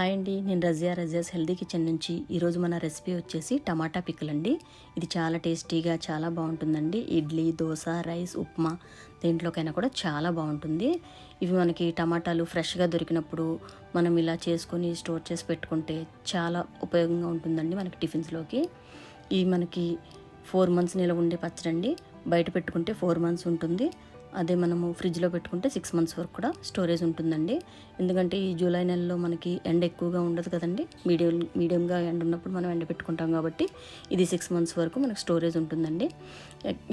Hi అండి. నేను Razia Razia's healthy kitchen నుంచి ఈరోజు మన రెసిపీ వచ్చేసి టమాటా పిక్కలు అండి ఇది చాలా టేస్టీగా చాలా బాగుంటుందండి. ఇడ్లీ దోశ రైస్ ఉప్మా దేంట్లోకైనా కూడా చాలా బాగుంటుంది. ఇవి మనకి టమాటాలు ఫ్రెష్గా దొరికినప్పుడు మనం ఇలా చేసుకొని స్టోర్ చేసి పెట్టుకుంటే చాలా ఉపయోగంగా ఉంటుందండి మనకి టిఫిన్స్లోకి. ఇవి మనకి ఫోర్ మంత్స్ నిలవ ఉండే పచ్చడండి. బయట పెట్టుకుంటే ఫోర్ మంత్స్ ఉంటుంది. అదే మనము ఫ్రిడ్జ్లో పెట్టుకుంటే సిక్స్ మంత్స్ వరకు కూడా స్టోరేజ్ ఉంటుందండి. ఎందుకంటే ఈ జూలై నెలలో మనకి ఎండ ఎక్కువగా ఉండదు కదండి. మీడియం మీడియంగా ఎండ ఉన్నప్పుడు మనం ఎండ పెట్టుకుంటాం కాబట్టి ఇది సిక్స్ మంత్స్ వరకు మనకి స్టోరేజ్ ఉంటుందండి.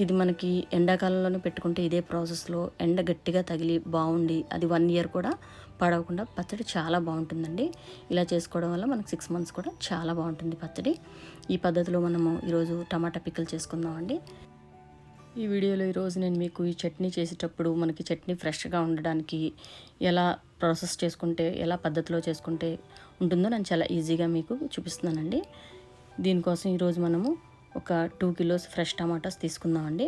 ఇది మనకి ఎండాకాలంలోనే పెట్టుకుంటే ఇదే ప్రాసెస్లో ఎండ గట్టిగా తగిలి బాగుండి అది వన్ ఇయర్ కూడా పడవకుండా పచ్చడి చాలా బాగుంటుందండి. ఇలా చేసుకోవడం వల్ల మనకు సిక్స్ మంత్స్ కూడా చాలా బాగుంటుంది పచ్చడి. ఈ పద్ధతిలో మనము ఈరోజు టమాటా పిక్కలు చేసుకుందామండి. ఈ వీడియోలో ఈరోజు నేను మీకు ఈ చట్నీ చేసేటప్పుడు మనకి చట్నీ ఫ్రెష్గా ఉండడానికి ఎలా ప్రాసెస్ చేసుకుంటే ఎలా పద్ధతిలో చేసుకుంటే ఉంటుందో నేను చాలా ఈజీగా మీకు చూపిస్తున్నానండి. దీనికోసం ఈరోజు మనము ఒక టూ కిలోస్ ఫ్రెష్ టమాటాస్ తీసుకుందామండి.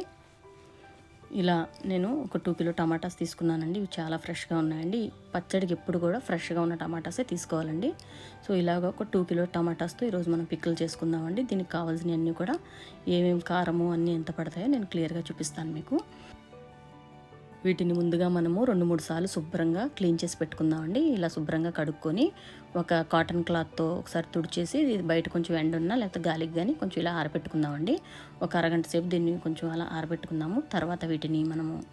ఇలా నేను ఒక టూ కిలో టమాటాస్ తీసుకున్నానండి. ఇవి చాలా ఫ్రెష్గా ఉన్నాయండి. పచ్చడికి ఎప్పుడు కూడా ఫ్రెష్గా ఉన్న టమాటాసే తీసుకోవాలండి. సో ఇలాగ ఒక టూ కిలో టమాటాస్తో ఈరోజు మనం పిక్కలు చేసుకుందామండి. దీనికి కావాల్సినవన్నీ కూడా ఏమేమి కారము అన్నీ ఎంత పడతాయో నేను క్లియర్గా చూపిస్తాను మీకు. వీటిని ముందుగా మనము రెండు మూడు సార్లు శుభ్రంగా క్లీన్ చేసి పెట్టుకుందామండి. ఇలా శుభ్రంగా కడుక్కొని ఒక కాటన్ క్లాత్తో ఒకసారి తుడిచేసి ఇది బయట కొంచెం ఎండ ఉన్నా లేకపోతే గాలికి కానీ కొంచెం ఇలా ఆరబెట్టుకుందామండి. ఒక అరగంట సేపు దీన్ని కొంచెం అలా ఆరబెట్టుకుందాము. తర్వాత వీటిని మనము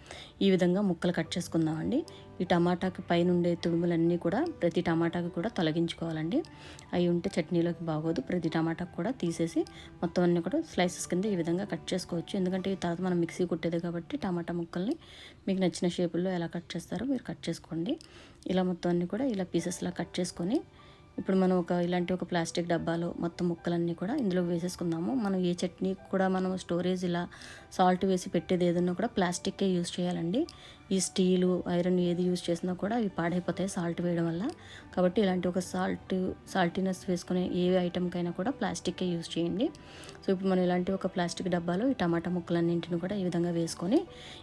ఈ విధంగా ముక్కలు కట్ చేసుకుందామండి. ఈ టమాటాకి పైన ఉండే తుడుములన్నీ కూడా ప్రతి టమాటాకి కూడా తొలగించుకోవాలండి. అవి ఉంటే చట్నీలోకి బాగోదు. ప్రతి టమాటాకు కూడా తీసేసి మొత్తం అన్నీ కూడా స్లైసెస్ కింద ఈ విధంగా కట్ చేసుకోవచ్చు. ఎందుకంటే ఈ తర్వాత మనం మిక్సీ కుట్టేది కాబట్టి టమాటా ముక్కల్ని మీకు నచ్చిన షేపుల్లో ఎలా కట్ చేస్తారో మీరు కట్ చేసుకోండి. ఇలా మొత్తం అన్నీ కూడా ఇలా పీసెస్లా కట్ చేసుకొని ఇప్పుడు మనం ఒక ఇలాంటి ఒక ప్లాస్టిక్ డబ్బాలో మొత్తం ముక్కలన్నీ కూడా ఇందులో వేసేసుకుందాము. మనం ఏ చట్నీ కూడా మనం స్టోరేజ్ ఇలా సాల్ట్ వేసి పెట్టేది ఏదన్నా కూడా ప్లాస్టిక్కే యూజ్ చేయాలండి. ఈ స్టీలు ఐరన్ ఏది యూజ్ చేసినా కూడా అవి పాడైపోతాయి సాల్ట్ వేయడం వల్ల. కాబట్టి ఇలాంటి ఒక సాల్ట్ సాల్టీనెస్ వేసుకునే ఏ ఐటెంకైనా కూడా ప్లాస్టిక్కే యూజ్ చేయండి. సో ఇప్పుడు మనం ఇలాంటి ఒక ప్లాస్టిక్ డబ్బాలో ఈ టమాటా ముక్కలన్నింటిని కూడా ఈ విధంగా వేసుకొని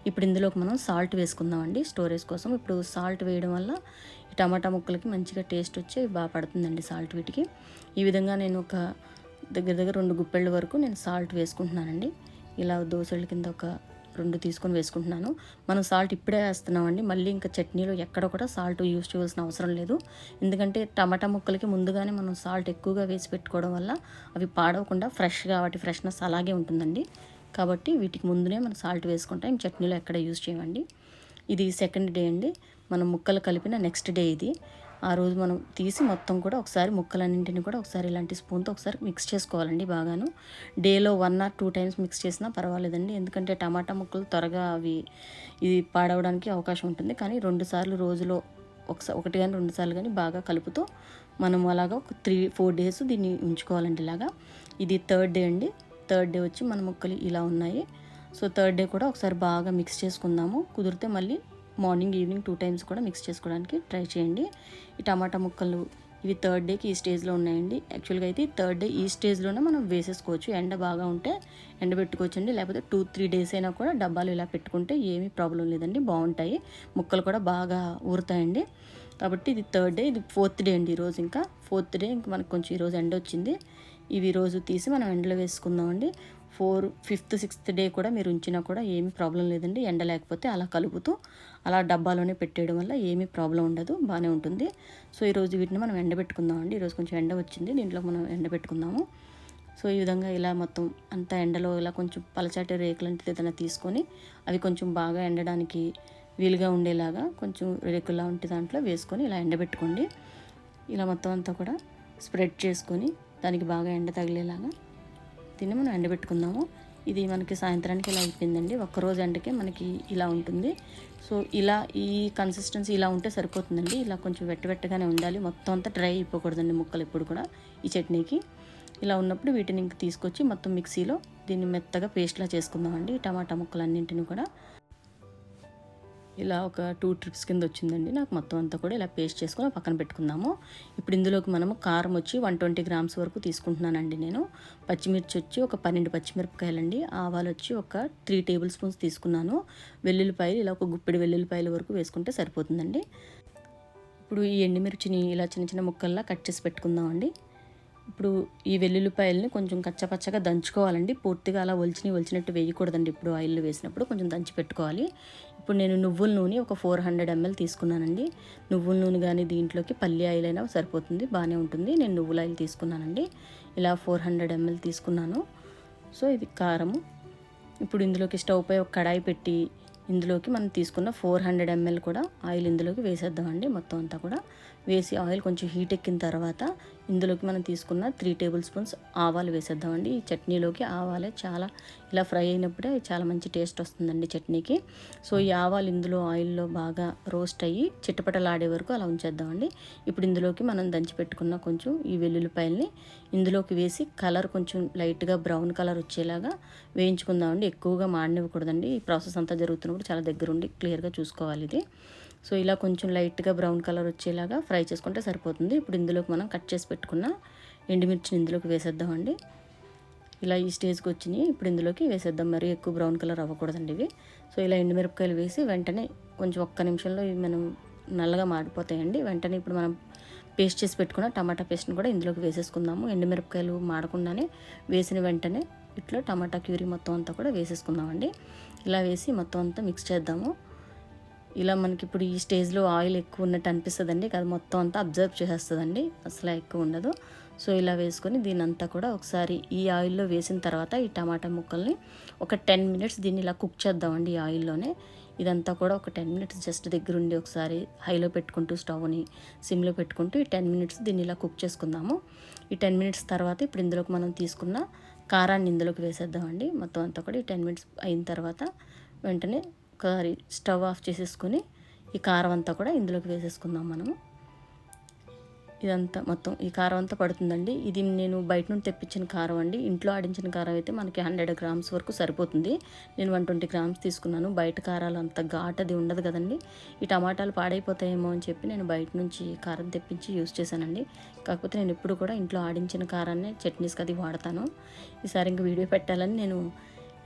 ఇప్పుడు ఇందులోకి మనం సాల్ట్ వేసుకుందామండి. స్టోరేజ్ కోసం ఇప్పుడు సాల్ట్ వేయడం వల్ల టమాటా ముక్కలకి మంచిగా టేస్ట్ వచ్చి బాగా పడుతుందండి సాల్ట్ వీటికి. ఈ విధంగా నేను ఒక దగ్గర దగ్గర రెండు గుప్పెళ్ళ వరకు నేను సాల్ట్ వేసుకుంటున్నానండి. ఇలా దోశల కింద ఒక రెండు తీసుకొని వేసుకుంటున్నాను. మనం సాల్ట్ ఇప్పుడే వేస్తున్నామండి. మళ్ళీ ఇంకా చట్నీలో ఎక్కడ కూడా సాల్ట్ యూస్ చేయవలసిన అవసరం లేదు. ఎందుకంటే టమాటా ముక్కలకి ముందుగానే మనం సాల్ట్ ఎక్కువగా వేసి పెట్టుకోవడం వల్ల అవి పాడవకుండా ఫ్రెష్గా వాటి ఫ్రెష్నెస్ అలాగే ఉంటుందండి. కాబట్టి వీటికి ముందునే మనం సాల్ట్ వేసుకుంటాం. చట్నీలో ఎక్కడ యూస్ చేయండి ఇది సెకండ్ డే అండి. మనం ముక్కలు కలిపిన నెక్స్ట్ డే ఇది. ఆ రోజు మనం తీసి మొత్తం కూడా ఒకసారి ముక్కలన్నింటిని కూడా ఒకసారి ఇలాంటి స్పూన్తో ఒకసారి మిక్స్ చేసుకోవాలండి బాగాను. డేలో one or two times mix చేసినా పర్వాలేదండి. ఎందుకంటే టమాటా ముక్కలు త్వరగా అవి ఇది పాడవడానికి అవకాశం ఉంటుంది. కానీ రెండు సార్లు రోజులో ఒకసారి ఒకటి కానీ రెండు సార్లు కానీ బాగా కలుపుతూ మనం అలాగా ఒక త్రీ ఫోర్ డేస్ దీన్ని ఉంచుకోవాలండి ఇలాగా. ఇది థర్డ్ డే అండి. థర్డ్ డే వచ్చి మన ముక్కలు ఇలా ఉన్నాయి. సో థర్డ్ డే కూడా ఒకసారి బాగా మిక్స్ చేసుకుందాము. కుదిరితే మళ్ళీ మార్నింగ్ ఈవినింగ్ టూ టైమ్స్ కూడా మిక్స్ చేసుకోవడానికి ట్రై చేయండి. ఈ టమాటా ముక్కలు ఇవి థర్డ్ డేకి ఈ స్టేజ్లో ఉన్నాయండి. యాక్చువల్గా అయితే థర్డ్ డే ఈ స్టేజ్లోనే మనం వేసేసుకోవచ్చు. ఎండ బాగా ఉంటే ఎండ పెట్టుకోవచ్చండి లేకపోతే టూ త్రీ డేస్ అయినా కూడా డబ్బాలు ఇలా పెట్టుకుంటే ఏమీ ప్రాబ్లం లేదండి. బాగుంటాయి. ముక్కలు కూడా బాగా ఊరుతాయండి. కాబట్టి ఇది థర్డ్ డే ఇది ఫోర్త్ డే అండి ఈరోజు ఇంకా. ఫోర్త్ డే ఇంకా మనకు కొంచెం ఈరోజు ఎండ వచ్చింది ఇవి రోజు తీసి మనం ఎండలో వేసుకుందామండి. ఫోర్ ఫిఫ్త్ సిక్స్త్ డే కూడా మీరు ఉంచినా కూడా ఏమీ ప్రాబ్లం లేదండి. ఎండ లేకపోతే అలా కలుపుతూ అలా డబ్బాలోనే పెట్టేయడం వల్ల ఏమీ ప్రాబ్లం ఉండదు. బాగానే ఉంటుంది. సో ఈరోజు వీటిని మనం ఎండబెట్టుకుందామండి ఈరోజు కొంచెం ఎండ వచ్చింది. దీంట్లో మనం ఎండబెట్టుకుందాము సో ఈ విధంగా ఇలా మొత్తం అంతా ఎండలో ఇలా కొంచెం పలచాటి రేకులంటిది ఏదైనా తీసుకొని అవి కొంచెం బాగా ఎండడానికి వీలుగా ఉండేలాగా కొంచెం రేకులా ఉంటే దాంట్లో వేసుకొని ఇలా ఎండబెట్టుకోండి ఇలా మొత్తం అంతా కూడా స్ప్రెడ్ చేసుకొని దానికి బాగా ఎండ తగిలేలాగా దీన్ని మనం ఎండబెట్టుకుందాము. ఇది మనకి సాయంత్రానికి ఇలా అయిపోయిందండి? ఒక్కరోజు ఎండకే మనకి ఇలా ఉంటుంది. సో ఇలా ఈ కన్సిస్టెన్సీ ఇలా ఉంటే సరిపోతుందండి. ఇలా కొంచెం వెట్టవెట్టగానే ఉండాలి. మొత్తం అంతా డ్రై అయిపోకూడదండి ముక్కలు ఎప్పుడు కూడా ఈ చట్నీకి. ఇలా ఉన్నప్పుడు వీటిని ఇంక తీసుకొచ్చి మొత్తం మిక్సీలో దీన్ని మెత్తగా పేస్ట్లా చేసుకుందామండి. టమాటా ముక్కలన్నింటిని కూడా. ఇలా ఒక టూ ట్రిప్స్ కింద వచ్చిందండి. నాకు మొత్తం అంతా కూడా ఇలా పేస్ట్ చేసుకుని పక్కన పెట్టుకుందాము. ఇప్పుడు ఇందులోకి మనము కారం వచ్చి వన్ ట్వంటీ గ్రామ్స్ వరకు తీసుకుంటున్నానండి నేను. పచ్చిమిర్చి వచ్చి ఒక పన్నెండు పచ్చిమిరపకాయలండి. ఆవాలు వచ్చి ఒక త్రీ టేబుల్ స్పూన్స్ తీసుకున్నాను. వెల్లుల్లిపాయలు ఇలా ఒక గుప్పెడు వెల్లుల్లిపాయల వరకు వేసుకుంటే సరిపోతుందండి. ఇప్పుడు ఈ ఎండుమిర్చిని ఇలా చిన్న చిన్న ముక్కల్లా కట్ చేసి పెట్టుకుందామండి. ఇప్పుడు ఈ వెల్లుల్లిపాయలని కొంచెం కచ్చపచ్చగా దంచుకోవాలండి. పూర్తిగా అలా ఒలిచిని ఒలిచినట్టు వేయకూడదండి. ఇప్పుడు ఆయిల్ వేసినప్పుడు కొంచెం దంచి పెట్టుకోవాలి. ఇప్పుడు నేను నువ్వుల నూనె ఒక ఫోర్ హండ్రెడ్ ఎంఎల్ తీసుకున్నానండి. నువ్వుల నూనె కానీ దీంట్లోకి పల్లి ఆయిల్ అయినా సరిపోతుంది. బాగానే ఉంటుంది. నేను నువ్వుల ఆయిల్ తీసుకున్నానండి. ఇలా ఫోర్ హండ్రెడ్ ఎంఎల్ తీసుకున్నాను. సో ఇది కారము. ఇప్పుడు ఇందులోకి స్టవ్ పై ఒక కడాయి పెట్టి ఇందులోకి మనం తీసుకున్న ఫోర్ హండ్రెడ్ ఎంఎల్ కూడా ఆయిల్ ఇందులోకి వేసేద్దామండి. మొత్తం అంతా కూడా వేసి ఆయిల్ కొంచెం హీట్ ఎక్కిన తర్వాత ఇందులోకి మనం తీసుకున్న త్రీ టేబుల్ స్పూన్స్ ఆవాలు వేసేద్దామండి. ఈ చట్నీలోకి ఆవాలే చాలా ఇలా ఫ్రై అయినప్పుడే చాలా మంచి టేస్ట్ వస్తుందండి చట్నీకి. సో ఈ ఆవాలు ఇందులో ఆయిల్లో బాగా రోస్ట్ అయ్యి చిట్టపటలాడే వరకు అలా ఉంచేద్దామండి. ఇప్పుడు ఇందులోకి మనం దంచి పెట్టుకున్న కొంచెం ఈ వెల్లుల్లిపాయల్ని ఇందులోకి వేసి కలర్ కొంచెం లైట్గా బ్రౌన్ కలర్ వచ్చేలాగా వేయించుకుందామండి. ఎక్కువగా మాడనివ్వకూడదండి. ఈ ప్రాసెస్ అంతా జరుగుతున్నప్పుడు చాలా దగ్గరుండి క్లియర్గా చూసుకోవాలి ఇది. సో ఇలా కొంచెం లైట్గా బ్రౌన్ కలర్ వచ్చేలాగా ఫ్రై చేసుకుంటే సరిపోతుంది. ఇప్పుడు ఇందులోకి మనం కట్ చేసి పెట్టుకున్న ఎండుమిర్చిని ఇందులోకి వేసేద్దామండి. ఇలా ఈ స్టేజ్కి వచ్చినాయి. ఇప్పుడు ఇందులోకి వేసేద్దాం. మరి ఎక్కువ బ్రౌన్ కలర్ అవ్వకూడదండి ఇవి. సో ఇలా ఎండుమిరపకాయలు వేసి వెంటనే కొంచెం ఒక్క నిమిషంలో ఇవి మనం నల్లగా మాడిపోతాయండి. వెంటనే ఇప్పుడు మనం పేస్ట్ చేసి పెట్టుకున్న టమాటా పేస్ట్ని కూడా ఇందులోకి వేసేసుకుందాము. ఎండుమిరపకాయలు మాడకుండానే వేసిన వెంటనే ఇట్లా టమాటా క్యూరీ మొత్తం అంతా కూడా వేసేసుకుందామండి. ఇలా వేసి మొత్తం అంతా మిక్స్ చేద్దాము. ఇలా మనకి ఇప్పుడు ఈ స్టేజ్లో ఆయిల్ ఎక్కువ ఉన్నట్టు అనిపిస్తుందండి. అది మొత్తం అంతా అబ్జర్వ్ చేసేస్తుందండి. అసలు ఎక్కువ ఉండదు. సో ఇలా వేసుకొని దీని అంతా కూడా ఒకసారి ఈ ఆయిల్లో వేసిన తర్వాత ఈ టమాటా ముక్కల్ని ఒక టెన్ మినిట్స్ దీన్ని ఇలా కుక్ చేద్దామండి ఈ ఆయిల్లోనే. ఇదంతా కూడా ఒక టెన్ మినిట్స్ జస్ట్ దగ్గర ఉండి ఒకసారి హైలో పెట్టుకుంటూ స్టవ్ని సిమ్లో పెట్టుకుంటూ ఈ టెన్ మినిట్స్ దీన్ని ఇలా కుక్ చేసుకుందాము. ఈ టెన్ మినిట్స్ తర్వాత ఇప్పుడు ఇందులోకి మనం తీసుకున్న కారాన్ని ఇందులోకి వేసేద్దామండి. మొత్తం అంతా కూడా ఈ టెన్ మినిట్స్ అయిన తర్వాత వెంటనే ఒకసారి స్టవ్ ఆఫ్ చేసేసుకొని ఈ కారం అంతా కూడా ఇందులోకి వేసేసుకుందాం మనము. ఇదంతా మొత్తం ఈ కారం అంతా పడుతుందండి. ఇది నేను బయట నుండి తెప్పించిన కారం అండి. ఇంట్లో ఆడించిన కారం అయితే మనకి హండ్రెడ్ గ్రామ్స్ వరకు సరిపోతుంది. నేను వన్ ట్వంటీ గ్రామ్స్ తీసుకున్నాను. బయట కారాలు అంత ఘాటది ఉండదు కదండి. ఈ టమాటాలు పాడైపోతాయేమో అని చెప్పి నేను బయట నుంచి కారం తెప్పించి యూస్ చేశానండి. కాకపోతే నేను ఎప్పుడు కూడా ఇంట్లో ఆడించిన కారాన్ని చట్నీస్కి అది వాడతాను. ఈసారి ఇంకా వీడియో పెట్టాలని నేను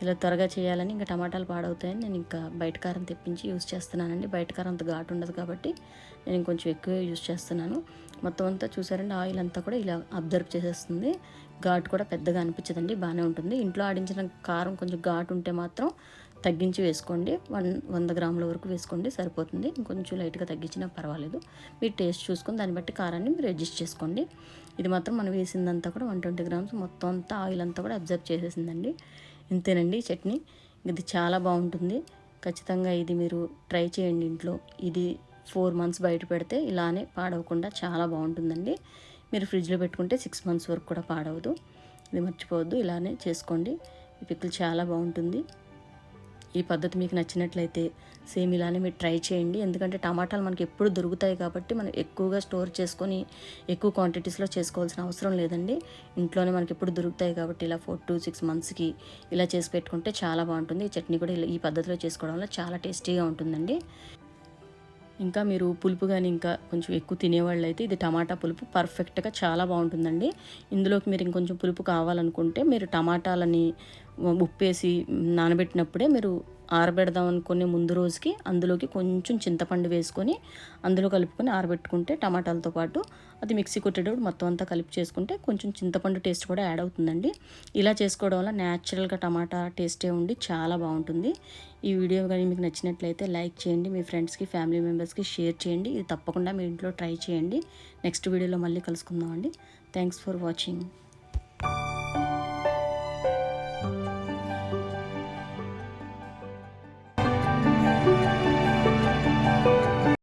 ఇలా త్వరగా చేయాలని ఇంకా టమాటాలు పాడవుతాయని నేను ఇంకా బయట కారం తెప్పించి యూస్ చేస్తున్నానండి. బయట కారం అంత ఘాటు ఉండదు కాబట్టి నేను ఇంకొంచెం ఎక్కువ యూస్ చేస్తున్నాను. మొత్తం అంతా చూసారండి ఆయిల్ అంతా కూడా ఇలా అబ్జర్వ్ చేసేస్తుంది. ఘాటు కూడా పెద్దగా అనిపించదండి బాగానే ఉంటుంది. ఇంట్లో ఆడించిన కారం కొంచెం ఘాటు ఉంటే మాత్రం తగ్గించి వేసుకోండి. వన్ వంద గ్రాముల వరకు వేసుకోండి సరిపోతుంది. ఇంకొంచెం లైట్గా తగ్గించినా పర్వాలేదు. మీరు టేస్ట్ చూసుకొని దాన్ని బట్టి కారాన్ని మీరు అడ్జస్ట్ చేసుకోండి. ఇది మాత్రం మనం వేసిందంతా కూడా వన్ ట్వంటీ గ్రామ్స్ మొత్తం అంతా ఆయిల్ అంతా కూడా అబ్జర్వ్ చేసేసిందండి. ఇంతేనండి చట్నీ. ఇది చాలా బాగుంటుంది. ఖచ్చితంగా ఇది మీరు ట్రై చేయండి ఇంట్లో. ఇది ఫోర్ మంత్స్ బయట పెడితే ఇలానే పాడవకుండా చాలా బాగుంటుందండి. మీరు ఫ్రిడ్జ్లో పెట్టుకుంటే సిక్స్ మంత్స్ వరకు కూడా పాడవదు. ఇది మర్చిపోవద్దు. ఇలానే చేసుకోండి. ఈ పిక్కులు చాలా బాగుంటుంది. ఈ పద్ధతి మీకు నచ్చినట్లయితే సేమ్ ఇలానే మీరు ట్రై చేయండి. ఎందుకంటే టమాటాలు మనకి ఎప్పుడు దొరుకుతాయి కాబట్టి మనం ఎక్కువగా స్టోర్ చేసుకొని ఎక్కువ క్వాంటిటీస్లో చేసుకోవాల్సిన అవసరం లేదండి. ఇంట్లోనే మనకి ఎప్పుడు దొరుకుతాయి కాబట్టి ఇలా ఫోర్ టు సిక్స్ మంత్స్కి ఇలా చేసి పెట్టుకుంటే చాలా బాగుంటుంది. ఈ చట్నీ కూడా ఈ పద్ధతిలో చేసుకోవడం వల్ల చాలా టేస్టీగా ఉంటుందండి. ఇంకా మీరు పులుపు కానీ ఇంకా కొంచెం ఎక్కువ తినేవాళ్ళు అయితే ఇది టమాటా పులుపు పర్ఫెక్ట్గా చాలా బాగుంటుందండి. ఇందులోకి మీరు ఇంకొంచెం పులుపు కావాలనుకుంటే మీరు టమాటాలని ఉప్పేసి నానబెట్టినప్పుడే మీరు ఆరబెడదాం అనుకునే ముందు రోజుకి అందులోకి కొంచెం చింతపండు వేసుకొని అందులో కలుపుకొని ఆరబెట్టుకుంటే టమాటాలతో పాటు అది మిక్సీ కొట్టేటప్పుడు మొత్తం అంతా కలిపి చేసుకుంటే కొంచెం చింతపండు టేస్ట్ కూడా యాడ్ అవుతుందండి. ఇలా చేసుకోవడం వల్ల న్యాచురల్గా టమాటా టేస్టే ఉండి చాలా బాగుంటుంది. ఈ వీడియో కానీ మీకు నచ్చినట్లయితే లైక్ చేయండి మీ ఫ్రెండ్స్కి ఫ్యామిలీ మెంబర్స్కి షేర్ చేయండి. ఇది తప్పకుండా మీ ఇంట్లో ట్రై చేయండి. నెక్స్ట్ వీడియోలో మళ్ళీ కలుసుకుందామండి. Thanks for watching.